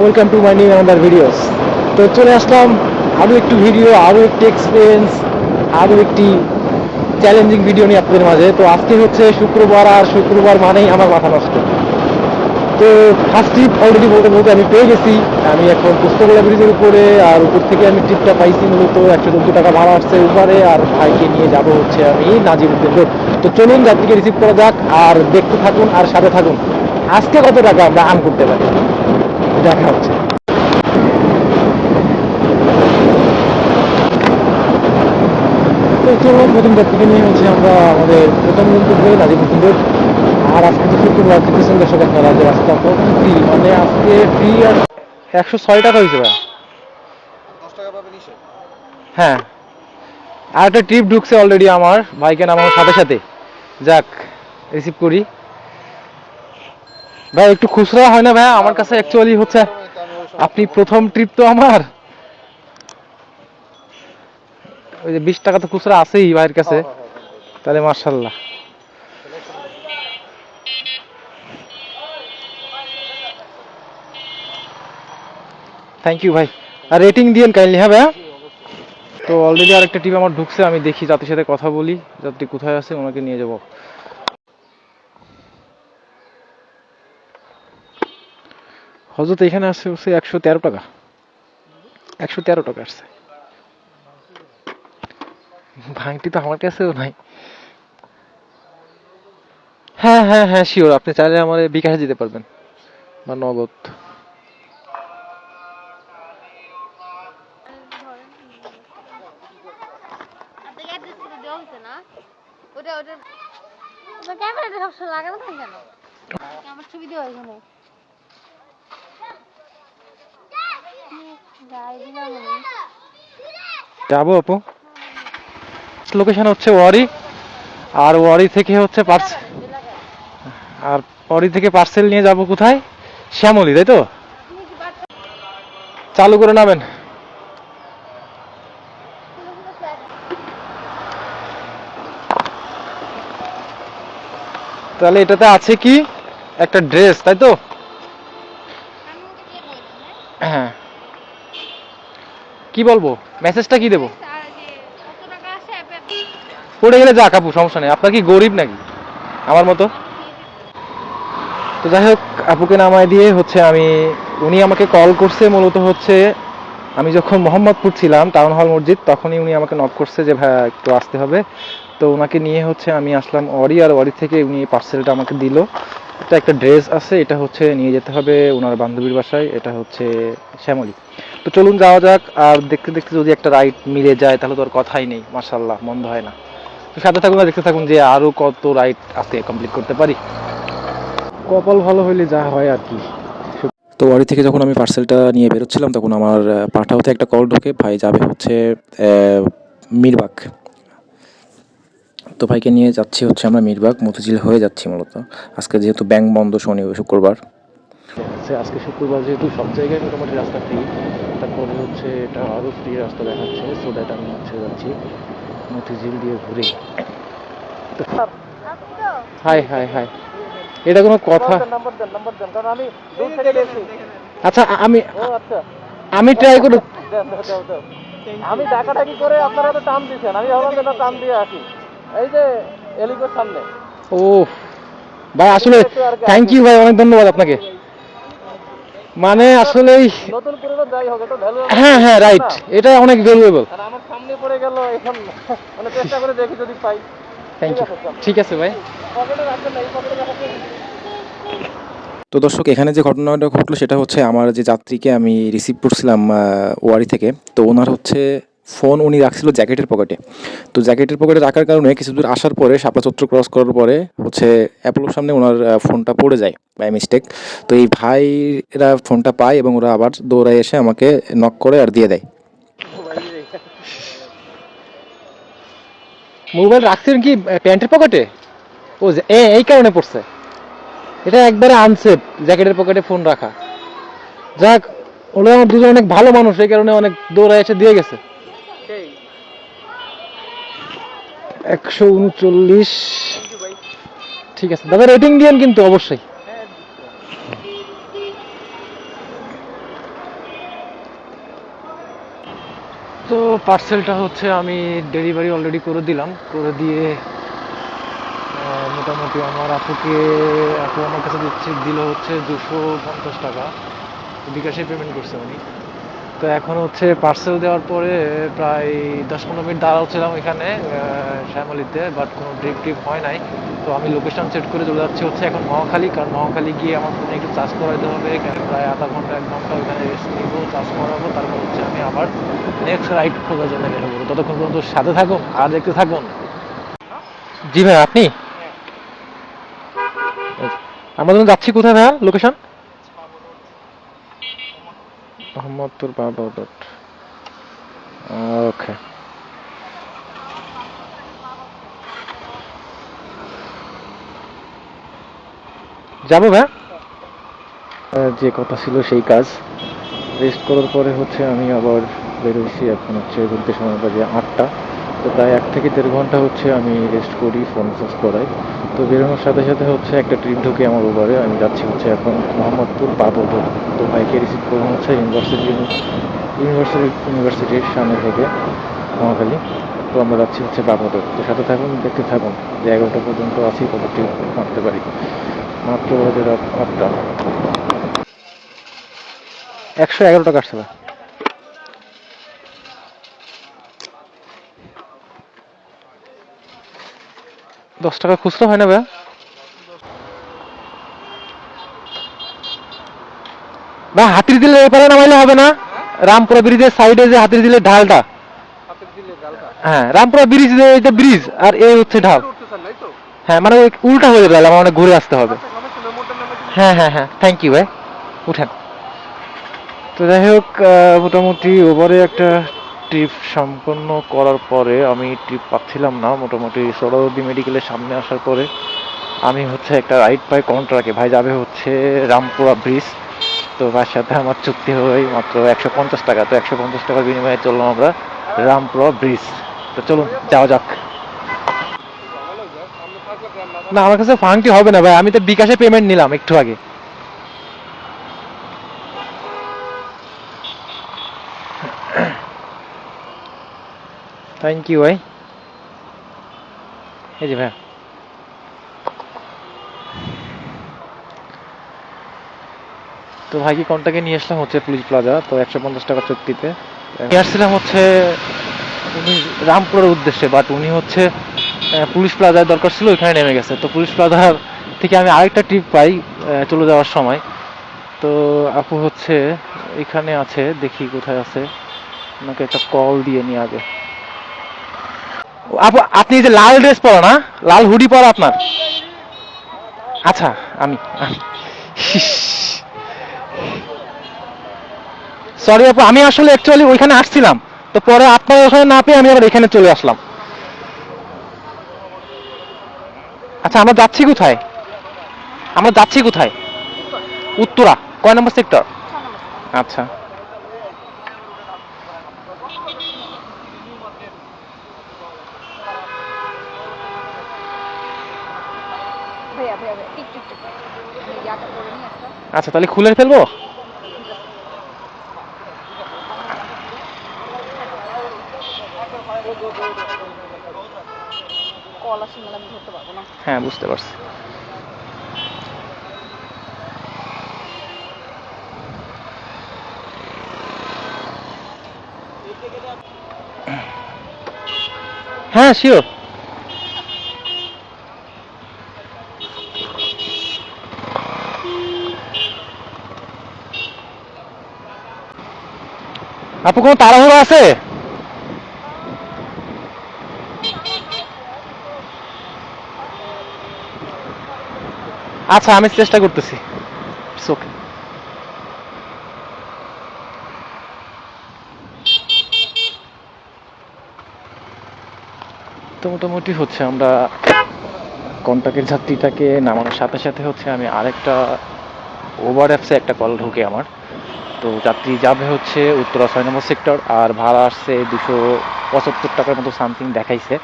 Welcome to my new another videos তো চলে আসলাম আরও একটু ভিডিও আরও একটি এক্সপিরিয়েন্স আরও একটি চ্যালেঞ্জিং ভিডিও নিয়ে আপনাদের মাঝে। তো আজকে হচ্ছে শুক্রবার, আর শুক্রবার মানেই আমার মাথা নষ্ট। তো ফার্স্ট ট্রিপ অলরেডি বলতে বলতে আমি পেয়ে গেছি। আমি এখন পুস্তকলা ব্রিজের উপরে, আর উপর থেকে আমি ট্রিপটা পাইছি মূলত একশো চোদ্দ টাকা ভাড়া আসছে উপরে আর ভাইকে নিয়ে যাব হচ্ছে আমি নাজিমুদ্দিন রোড তো চলুন যাত্রীকে রিসিভ করা যাক, আর দেখতে থাকুন, আর সাথে থাকুন। আজকে কত টাকা আমরা আর্ন করতে পারি? দেখা হচ্ছে প্রথম যাত্রীকে নিয়ে হচ্ছে আমরা আমাদের প্রথম গন্তব্যে রোড আর আজকে তো শুক্রবার দেখতেছেন দর্শক আপনারা যে রাস্তা ফ্রি মানে আজকে ফ্রি আর একশো ছয় টাকা হয়েছে ভাই। হ্যাঁ। আর একটা ট্রিপ ঢুকছে অলরেডি আমার ভাইকে নামানোর সাথে সাথে। যাক রিসিভ করি। ভাই, একটু খুচরা হয় না ভাই? আমার কাছে অ্যাকচুয়ালি হচ্ছে, আপনি প্রথম ট্রিপ তো আমার। ওই যে বিশ টাকা তো খুচরা আছেই ভাইয়ের কাছে। তাহলে মার্শাল্লাহ থ্যাংক ইউ ভাই। আর রেটিং দিয়েন কাইন্ডলি হ্যাঁ ভাইয়া? তো অলরেডি আরেকটা টিম আমার ঢুকছে, আমি দেখি যাত্রীর সাথে কথা বলি যাত্রী কোথায় আছে, ওনাকে নিয়ে যাব। হজরত এখানে আসছে হচ্ছে একশো তেরো টাকা। একশো তেরো টাকা আসছে। ভাঙটি তো আমার কাছেও নাই। হ্যাঁ হ্যাঁ হ্যাঁ শিওর আপনি চাইলে আমার বিকাশে দিতে পারবেন। বা নগদ। না ওটা ওটা ক্যামেরাটা সবসময় লাগানো থাকে কেন আমার ছবি দেওয়া এখানে যাই দিলাম আমি যাব আপু। লোকেশন হচ্ছে ওয়ারি, আর ওয়ারি থেকে হচ্ছে পার্স আর ওয়ারি থেকে পার্সেল নিয়ে যাব কোথায়? শ্যামলি, তাই তো? চালু করে নামেন। তাহলে এটাতে আছে কি? একটা ড্রেস তাই তো? কি বলব? মেসেজটা কি দেবো? পড়ে গেলে যা কাপু সমস্যা নেই। আপনার কি গরিব নাকি? আমার মতো? তো যাই হোক আপুকে নামায় দিয়ে হচ্ছে আমি উনি আমাকে কল করছে মূলত হচ্ছে আমি যখন মোহাম্মদপুর ছিলাম টাউন হল মসজিদ তখনই উনি আমাকে নক করছে যে ভাই একটু আসতে হবে। তো ওনাকে নিয়ে হচ্ছে আমি আসলাম অরি আর অরি থেকে উনি পার্সেলটা আমাকে দিল। এটা একটা ড্রেস আছে এটা হচ্ছে নিয়ে যেতে হবে ওনার বান্ধবীর বাসায় এটা হচ্ছে শ্যামলী। তো চলুন যাওয়া যাক আর দেখতে দেখতে যদি একটা রাইড মিলে যায় তাহলে তো আর কথাই নেই মার্শাল্লাহ মন্দ হয় না। তো সাথে থাকুন দেখতে থাকুন যে আরও কত রাইড আছে কমপ্লিট করতে পারি। কপাল ভালো হইলে যা হয় আর কি। তো বাড়ি থেকে যখন আমি পার্সেলটা নিয়ে বেরোচ্ছিলাম তখন আমার পাঠাওতে একটা কল ঢোকে ভাই যাবে হচ্ছে মিরবাগ। তো ভাইকে নিয়ে যাচ্ছি হচ্ছে আমরা মিরবাগ মতিঝিল হয়ে যাচ্ছি মূলত। আজকে যেহেতু ব্যাংক বন্ধ শনি শুক্রবার। হচ্ছে আজকে শুক্রবার যেহেতু সব জায়গায় মোটামুটি রাস্তা ফ্রি তারপরে হচ্ছে এটা আরও ফ্রি রাস্তা দেখাচ্ছে সো দ্যাট আমি হচ্ছে যাচ্ছি মতিঝিল দিয়ে ঘুরে। হাই হাই হাই এটা কোনো কথা? আচ্ছা আমি আচ্ছা। আমি ট্রাই করে। আমি ডাকাডাকি করে আপনারা তো টান দিয়েছেন আমি ভাবলাম যে টান দিয়ে আসি। এই যে এলিকোর সামনে। ও ভাই আসলে থ্যাংক ইউ ভাই অনেক ধন্যবাদ আপনাকে। মানে আসলে নতুন পুরনো যাই হোক এটা ভ্যালু হ্যাঁ হ্যাঁ রাইট এটা অনেক ভ্যালুয়েবল আমার সামনে পড়ে গেল এখন মানে চেষ্টা করে দেখি যদি পাই। থ্যাংক ইউ ঠিক আছে ভাই। পকেটে রাখবেন না এই পকেটে রাখবেন তো দর্শক এখানে যে ঘটনাটা ঘটলো সেটা হচ্ছে আমার যে যাত্রীকে আমি রিসিভ করছিলাম ওয়ারি থেকে তো ওনার হচ্ছে ফোন উনি রাখছিল জ্যাকেটের পকেটে। তো জ্যাকেটের পকেটে রাখার কারণে কিছু দূর আসার পরে শাপলা চত্র ক্রস করার পরে হচ্ছে অ্যাপোলোর সামনে ওনার ফোনটা পড়ে যায় বাই মিস্টেক তো এই ভাইরা ফোনটা পায় এবং ওরা আবার দৌড়ায় এসে আমাকে নক করে আর দিয়ে দেয়। মোবাইল রাখছেন কি প্যান্টের পকেটে? ও এই কারণে পড়ছে। এটা একবারে আনসেফ জ্যাকেটের পকেটে ফোন রাখা। যাক, ওরা আমার দুজন অনেক ভালো মানুষ, এই কারণে অনেক দৌড়ায় এসে দিয়ে গেছে। একশো উনচল্লিশ। ঠিক আছে। দাদা রেটিং দিয়ে কিন্তু অবশ্যই। তো পার্সেলটা হচ্ছে আমি ডেলিভারি অলরেডি করে দিলাম। করে দিয়ে মোটামুটি আমার আপুকে, আপু আমার কাছে দিচ্ছে, দিল হচ্ছে দুশো পঞ্চাশ টাকা। বিকাশে পেমেন্ট করছে উনি। তো এখন হচ্ছে পার্সেল দেওয়ার পরে প্রায় দশ পনেরো মিনিট দাঁড়াচ্ছিলাম এখানে শ্যামলিতে বাট কোনো ড্রিপ ট্রিপ হয় নাই। তো আমি লোকেশন সেট করে চলে যাচ্ছি হচ্ছে এখন মহাখালী কারণ মহাখালী গিয়ে আমার ফোনে একটু চার্জ করাতে হবে। এখানে প্রায় আধা ঘণ্টা এক ঘণ্টা ওখানে রেস্ট নিব চার্জ করাবো তারপর হচ্ছে আমি আবার নেক্সট রাইড খোঁজার জন্য বের হব। ততক্ষণ পর্যন্ত সাথে থাকুন আর দেখতে থাকুন। জি ভাই আপনি? আমরা যখন যাচ্ছি কোথায় ভাইয়া? Location Mohammadpur Babar road okay. যাব ভাই? যে কথা ছিল সেই কাজ। রেস্ট করার পরে হচ্ছে আমি আবার বেরোইছি এখন হচ্ছে ঘুরতে সময় বাজে আটটা। তো প্রায় এক থেকে দেড় ঘণ্টা হচ্ছে আমি রেস্ট করি ফোন চার্জ করাই। তো বেরোনোর সাথে সাথে হচ্ছে একটা ট্রিপ ঢুকে আমার ওভারে আমি যাচ্ছি হচ্ছে এখন মোহাম্মদপুর বাবরপুর তো বাইকে রিসিভ করব হচ্ছে ইউনিভার্সিটি ইউনিভার্সিটি ইউনিভার্সিটির সামনে থেকে মহাখালী। তো আমরা যাচ্ছি হচ্ছে বাবরপুর তো সাথে থাকুন, দেখতে থাকুন। যে এগারোটা পর্যন্ত আছি কত ট্রিপ মারতে পারি। মাত্র আটটা। একশো এগারো টাকা আসছে। দশ টাকা খুচরো হয় না ভাই? বা হাতির দিলে এপারে নামাইলে হবে না। রামপুরা ব্রিজের সাইডে যে হাতির দিলে ঢালটা। হ্যাঁ রামপুরা ব্রিজ এটা ব্রিজ, আর এই হচ্ছে ঢাল। হ্যাঁ মানে উল্টা হয়ে যাবে, আমার মানে ঘুরে আসতে হবে। হ্যাঁ হ্যাঁ হ্যাঁ থ্যাংক ইউ ভাই। উঠেন। তো যাই হোক মোটামুটি ওভারে একটা ট্রিপ সম্পন্ন করার পরে আমি ট্রিপ পাচ্ছিলাম না। মোটামুটি সরোদি মেডিকেলের সামনে আসার পরে আমি হচ্ছে একটা রাইড পাই কন্ট্রাকে ভাই, যাবে হচ্ছে রামপুরা ব্রিজ তো ভাইয়ের সাথে আমার চুক্তি হয় মাত্র একশো পঞ্চাশ টাকা। তো একশো পঞ্চাশ টাকার বিনিময়ে চললাম আমরা রামপুরা ব্রিজ তো চলুন, যাওয়া যাক। না, আমার কাছে ফান্ডটি হবে না ভাই। আমি তো বিকাশে পেমেন্ট নিলাম একটু আগে। থ্যাংক ইউ ভাই। এই যে ভাই। তো ভাইকে কন্টাকে নিয়ে আসলাম হচ্ছে পুলিশ প্লাজা তো একশো পঞ্চাশ টাকা চুক্তিতে। নিয়ে আসছিলাম হচ্ছে উনি রামপুরের উদ্দেশ্যে বাট উনি হচ্ছে পুলিশ প্লাজায় দরকার ছিল, ওইখানে নেমে গেছে। তো পুলিশ প্লাজার থেকে আমি আরেকটা ট্রিপ পাই চলে যাওয়ার সময়। তো আপু হচ্ছে, এখানে আছে, দেখি কোথায় আছে। ওনাকে একটা কল দিয়ে নিয়ে আগে। আপু আপনি যে লাল ড্রেস পরা না লাল হুডি পরা আপনার? আচ্ছা আমি সরি আপু আমি আসলে অ্যাকচুয়ালি ওইখানে আসছিলাম। তো পরে আপনার ওখানে না পেয়ে আমি আবার এখানে চলে আসলাম। আচ্ছা আমরা যাচ্ছি কোথায়? আমরা যাচ্ছি কোথায়? উত্তরা। কয় নম্বর সেক্টর আচ্ছা ভাইয়া ভাইয়া ভাইয়া টিক টিক টিক আমি ইয়াটা করে নিই একটা আচ্ছা তাহলে খুলে ফেলব? মানে হ্যাঁ বুঝতে পারছি। হ্যাঁ শিওর আপু, কোনো তাড়াহুড়ো আছে? আচ্ছা আমি চেষ্টা করতেছি। তো মোটামুটি হচ্ছে আমরা কন্টাক্টের যাত্রীটাকে নামানোর সাথে সাথে হচ্ছে আমি আরেকটা ওভার অ্যাপসে একটা কল ঢুকে আমার। তো যাত্রী যাবে হচ্ছে উত্তরা ছয় নম্বর সেক্টর আর ভাড়া আসছে দুশো পঁচাত্তর টাকার মতো সামথিং দেখাইছে।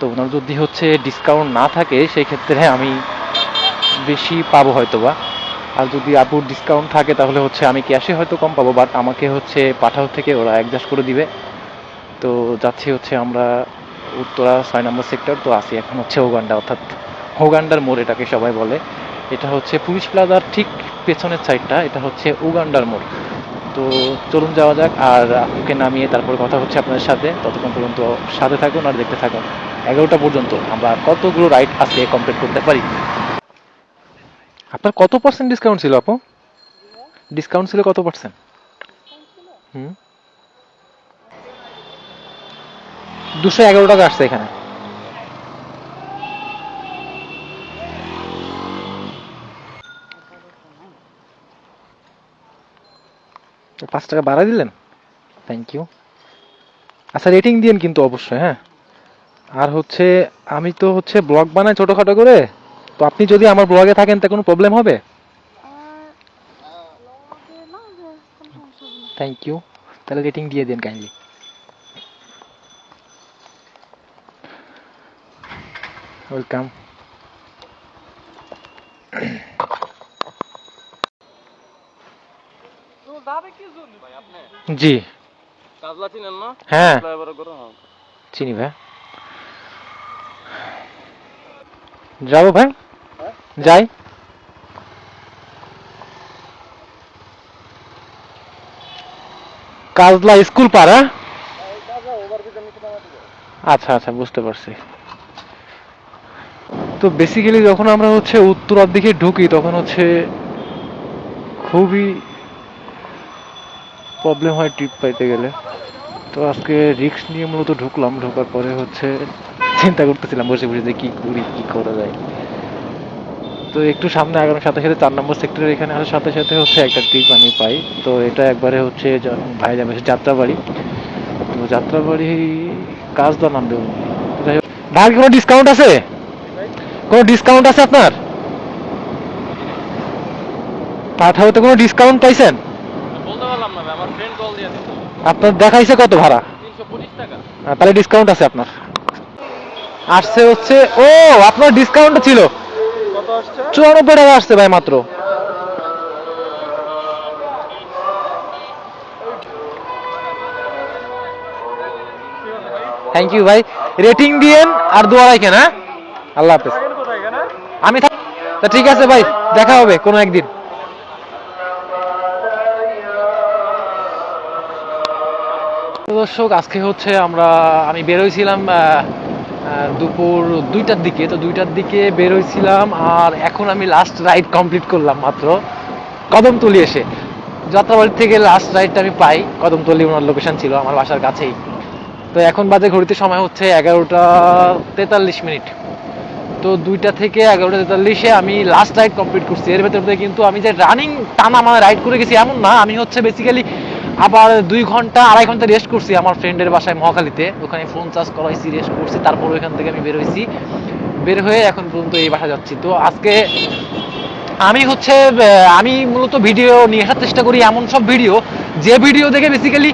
তো ওনার যদি হচ্ছে ডিসকাউন্ট না থাকে সেই ক্ষেত্রে আমি বেশি পাবো হয়তো বা আর যদি আপুর ডিসকাউন্ট থাকে, তাহলে হচ্ছে আমি ক্যাশে হয়তো কম পাবো বাট আমাকে হচ্ছে পাঠাও থেকে ওরা অ্যাডজাস্ট করে দিবে। তো যাচ্ছি হচ্ছে আমরা উত্তরা ছয় নম্বর সেক্টর তো আসি এখন হচ্ছে ওগান্ডা অর্থাৎ হোগান্ডার মোড় এটাকে সবাই বলে। এটা হচ্ছে পুলিশ প্লাজার ঠিক পেছনের সাইডটা এটা হচ্ছে উগান্ডার মোড়। তো চলুন যাওয়া যাক, আর আপুকে নামিয়ে তারপর কথা হচ্ছে আপনাদের সাথে। ততক্ষণ পর্যন্ত সাথে থাকুন আর দেখতে থাকুন। এগারোটা পর্যন্ত আমরা কতগুলো রাইড আজকে কমপ্লিট করতে পারি? আপনার কত পার্সেন্ট ডিসকাউন্ট ছিল আপু? ডিসকাউন্ট ছিল কত পার্সেন্ট হুম? দুশো এগারো টাকা আসছে এখানে। পাঁচ টাকা বাড়া দিলেন? থ্যাংক ইউ আচ্ছা রেটিং দিয়েন কিন্তু অবশ্যই হ্যাঁ। আর হচ্ছে, আমি তো হচ্ছে ব্লগ বানাই ছোটোখাটো করে, তো আপনি যদি আমার ব্লগে থাকেন, তা কোনো প্রবলেম হবে? থ্যাংক ইউ তাহলে রেটিং দিয়ে দিন কাইন্ডলি ওয়েলকাম তো যাবে কি জন্য ভাই আপনি জি। কাজলা চিনেন না? হ্যাঁ। হ্যাঁ চিনি ভাই। যাব ভাই? যাই। কাজলা স্কুল পাড়া আচ্ছা আচ্ছা বুঝতে পারছি। তো বেসিক্যালি যখন আমরা হচ্ছে উত্তরার দিকে ঢুকি তখন হচ্ছে খুবই প্রবলেম হয় ট্রিপ পাইতে গেলে। তো আজকে রিস্ক নিয়ে মূলত ঢুকলাম। ঢোকার পরে হচ্ছে চিন্তা করতেছিলাম, বসে বসে যে কি করি, কি করা যায়। তো একটু সামনে আগানোর সাথে সাথে চার নম্বর সেক্টরের এখানে আসার সাথে সাথে হচ্ছে একটা ট্রিপ আমি পাই। তো এটা একবারে হচ্ছে ভাই যাবে যাত্রাবাড়ি। তো যাত্রাবাড়ি কাজ দা নাম দেবো যাই ভাই, কোনো ডিসকাউন্ট আছে? কোনো ডিসকাউন্ট আছে আপনার? পাঠাওতে কোনো ডিসকাউন্ট পাইছেন? না আমার ফ্রেন্ড কল দিয়ে আপনার দেখাইছে কত ভাড়া? তিনশো পঁচিশ টাকা। আহ, তাহলে ডিসকাউন্ট আছে আপনার। আসছে হচ্ছে ও আপনার ডিসকাউন্ট ছিল। কত আসছে? চুরানব্বই টাকা আসছে ভাই মাত্র। থ্যাংক ইউ ভাই। রেটিং দিয়েন আর দোয়া রাখেন হ্যাঁ? আল্লাহ হাফেজ। আমি থাক ঠিক আছে ভাই দেখা হবে কোনো একদিন। দর্শক আজকে হচ্ছে আমরা আমি আহ, দুপুর দুইটার দিকে। তো দুইটার দিকে বেরোইছিলাম আর এখন আমি লাস্ট রাইড কমপ্লিট করলাম মাত্র কদমতলি এসে। যাত্রাবাড়ি থেকে লাস্ট রাইডটা আমি পাই কদমতলি ওনার লোকেশন ছিল আমার বাসার কাছেই। তো এখন বাজে ঘড়িতে সময় হচ্ছে এগারোটা তেতাল্লিশ মিনিট। তো দুইটা থেকে এগারোটা তেতাল্লিশে আমি লাস্ট রাইড কমপ্লিট করছি। এর ভেতরে কিন্তু আমি যে রানিং টানা মানে রাইড করে গেছি এমন না আমি হচ্ছে বেসিক্যালি আবার দুই ঘণ্টা, আড়াই ঘণ্টা রেস্ট করছি আমার ফ্রেন্ডের বাসায় মহাখালীতে। ওখানে ফোন চার্জ করাইছি রেস্ট করছি, তারপর ওইখান থেকে আমি বের হয়েছি বের হয়ে এখন পর্যন্ত এই বাসা যাচ্ছি। তো আজকে আমি হচ্ছে আমি মূলত ভিডিও নিয়ে আসার চেষ্টা করি এমন সব ভিডিও যে ভিডিও দেখে বেসিক্যালি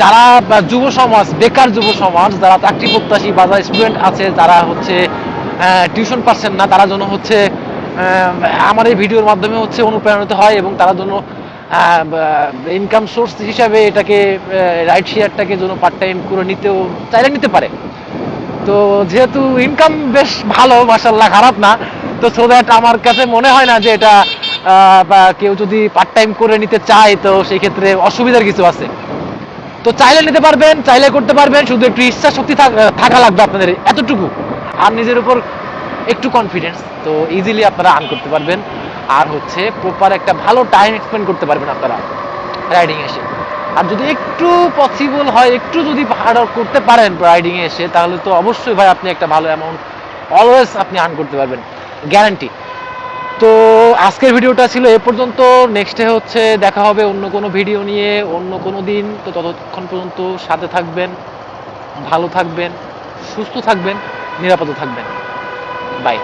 যারা যুব সমাজ, বেকার যুব সমাজ, যারা চাকরি প্রত্যাশী বা যারা স্টুডেন্ট আছে, যারা হচ্ছে টিউশন পাচ্ছেন না, তারা যেন হচ্ছে আমার এই ভিডিওর মাধ্যমে হচ্ছে অনুপ্রাণিত হয় এবং তারা যেন ইনকাম সোর্স হিসাবে এটাকে রাইড শেয়ারটাকে যেন পার্ট টাইম করে নিতেও চাইলে নিতে পারে। তো যেহেতু ইনকাম বেশ ভালো মাসাল্লাহ খারাপ না, তো সো দ্যাট আমার কাছে মনে হয় না যে এটা কেউ যদি পার্ট টাইম করে নিতে চায়, তো সেই ক্ষেত্রে অসুবিধার কিছু আছে। তো চাইলে নিতে পারবেন, চাইলে করতে পারবেন, শুধু একটু ইচ্ছা শক্তি থাকা লাগবে আপনাদের এতটুকু। আর নিজের উপর একটু কনফিডেন্স তো ইজিলি আপনারা আর্ন করতে পারবেন। আর হচ্ছে প্রপার একটা ভালো টাইম এক্সপেন্ড করতে পারবেন আপনারা রাইডিং এসে। আর যদি একটু পসিবল হয়, একটু যদি হার্ড করতে পারেন রাইডিং এসে, তাহলে তো অবশ্যই ভাই আপনি একটা ভালো অ্যামাউন্ট অলওয়েজ আপনি আর্ন করতে পারবেন গ্যারান্টি তো আজকের ভিডিওটা ছিল এ পর্যন্ত। নেক্সটে হচ্ছে দেখা হবে অন্য কোনো ভিডিও নিয়ে, অন্য কোনো দিন। তো ততক্ষণ পর্যন্ত সাথে থাকবেন, ভালো থাকবেন, সুস্থ থাকবেন, নিরাপদে থাকবেন। বাই